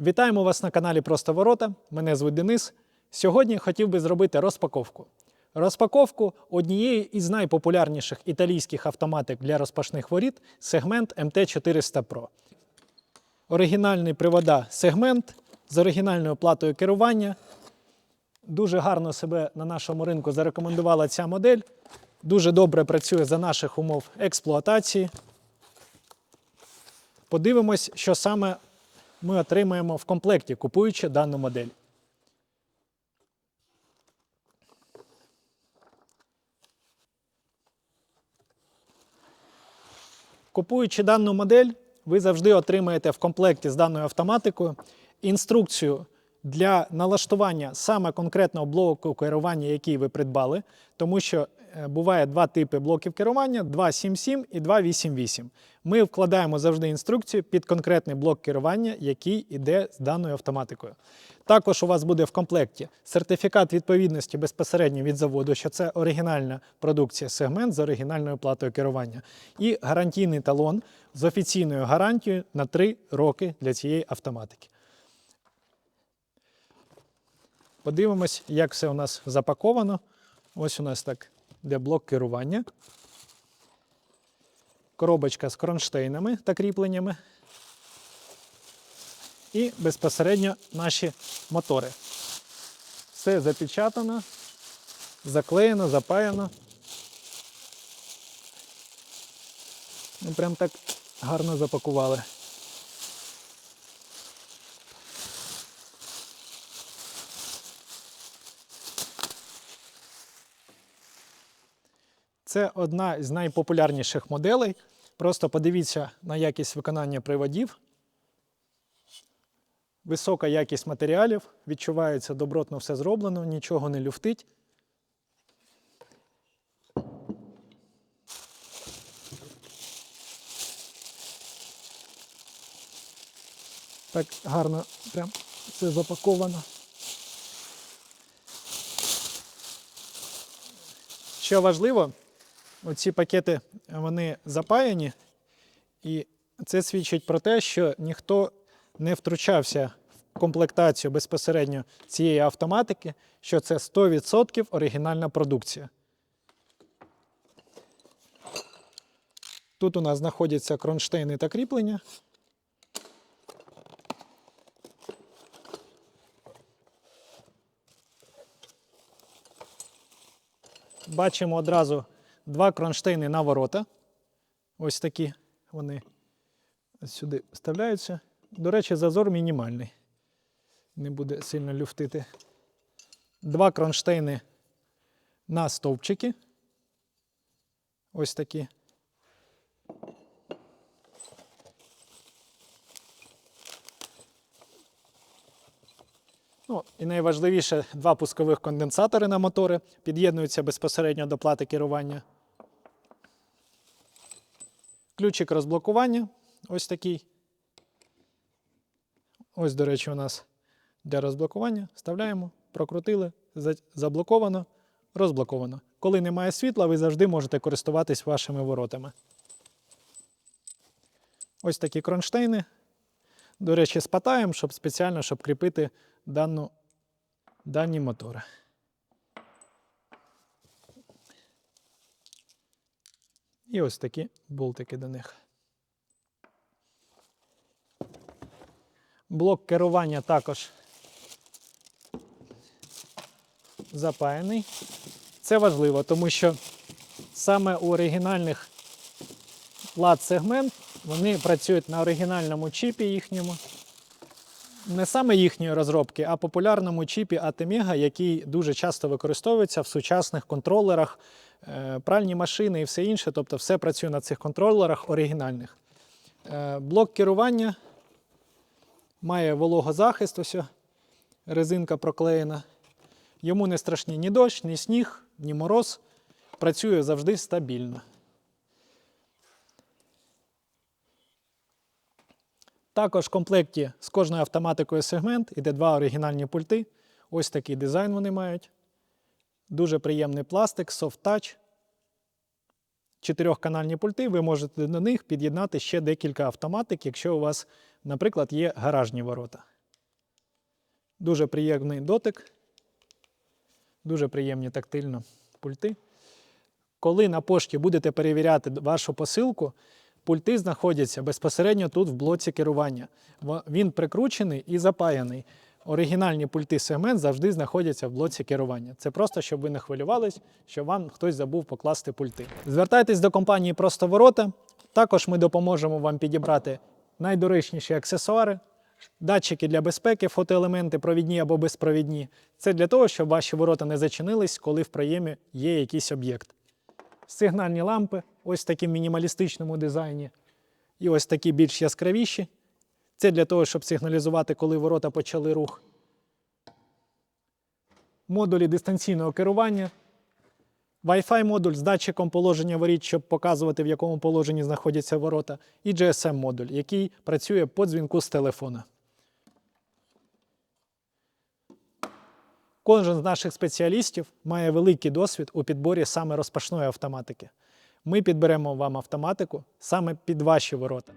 Вітаємо вас на каналі Просто Ворота. Мене звуть Денис. Сьогодні хотів би зробити розпаковку. Розпаковку однієї із найпопулярніших італійських автоматик для розпашних воріт сегмент MT400 Pro. Оригінальний привода сегмент з оригінальною платою керування. Дуже гарно себе на нашому ринку зарекомендувала ця модель. Дуже добре працює за наших умов експлуатації. Подивимось, що саме ми отримаємо в комплекті, купуючи дану модель. Купуючи дану модель, ви завжди отримаєте в комплекті з даною автоматикою інструкцію для налаштування саме конкретного блоку керування, який ви придбали, тому що е, буває два типи блоків керування: 2.7.7 і 2.8.8. Ми вкладаємо завжди інструкцію під конкретний блок керування, який йде з даною автоматикою. Також у вас буде в комплекті сертифікат відповідності безпосередньо від заводу, що це оригінальна продукція сегмент з оригінальною платою керування, і гарантійний талон з офіційною гарантією на 3 роки для цієї автоматики. Подивимось, як все у нас запаковано. Ось у нас так де блок керування. Коробочка з кронштейнами та кріпленнями. І безпосередньо наші мотори. Все запечатано, заклеєно, запаяно. І прям так гарно запакували. Це одна з найпопулярніших моделей. Просто подивіться на якість виконання приводів. Висока якість матеріалів, відчувається добротно все зроблено, нічого не люфтить. Так гарно прям все запаковано. Що важливо, оці пакети вони запаяні, і це свідчить про те, що ніхто не втручався в комплектацію безпосередньо цієї автоматики, що це 100% оригінальна продукція. Тут у нас знаходяться кронштейни та кріплення. Бачимо одразу два кронштейни на ворота. Ось такі вони сюди вставляються. До речі, зазор мінімальний. Не буде сильно люфтити. Два кронштейни на стовпчики. Ось такі. Ну, і найважливіше два пускових конденсатори на мотори під'єднуються безпосередньо до плати керування. Ключик розблокування ось такий. Ось, до речі, у нас для розблокування. Вставляємо, прокрутили, заблоковано, розблоковано. Коли немає світла, ви завжди можете користуватись вашими воротами. Ось такі кронштейни. До речі, з патаєм, щоб спеціально щоб кріпити дану, дані мотори. І ось такі болтики до них. Блок керування також запаяний. Це важливо, тому що саме у оригінальних плат сегмент вони працюють на оригінальному чіпі їхньому. Не саме їхньої розробки, а популярному чіпі Atmega, який дуже часто використовується в сучасних контролерах, е, пральні машини і все інше. Тобто все працює на цих контролерах оригінальних. Е, Блок керування має вологозахист, ось резинка проклеєна. Йому не страшні ні дощ, ні сніг, ні мороз. Працює завжди стабільно. Також в комплекті з кожною автоматикою сегмент іде два оригінальні пульти. Ось такий дизайн вони мають. Дуже приємний пластик, touch. Чотирьохканальні пульти, ви можете до них під'єднати ще декілька автоматик, якщо у вас, наприклад, є гаражні ворота. Дуже приємний дотик, дуже приємні тактильно пульти. Коли на пошті будете перевіряти вашу посилку, пульти знаходяться безпосередньо тут в блоці керування. Він прикручений і запаяний. Оригінальні пульти сегмент завжди знаходяться в блоці керування. Це просто, щоб ви не хвилювались, що вам хтось забув покласти пульти. Звертайтесь до компанії Просто Ворота. Також ми допоможемо вам підібрати найдоречніші аксесуари, датчики для безпеки, фотоелементи, провідні або безпровідні. Це для того, щоб ваші ворота не зачинились, коли в проємі є якийсь об'єкт. Сигнальні лампи, ось в такому мінімалістичному дизайні, і ось такі більш яскравіші. Це для того, щоб сигналізувати, коли ворота почали рух. Модулі дистанційного керування. Wi-Fi модуль з датчиком положення воріт, щоб показувати, в якому положенні знаходяться ворота. І GSM модуль, який працює по дзвінку з телефона. Кожен з наших спеціалістів має великий досвід у підборі саме розпашної автоматики. Ми підберемо вам автоматику саме під ваші ворота.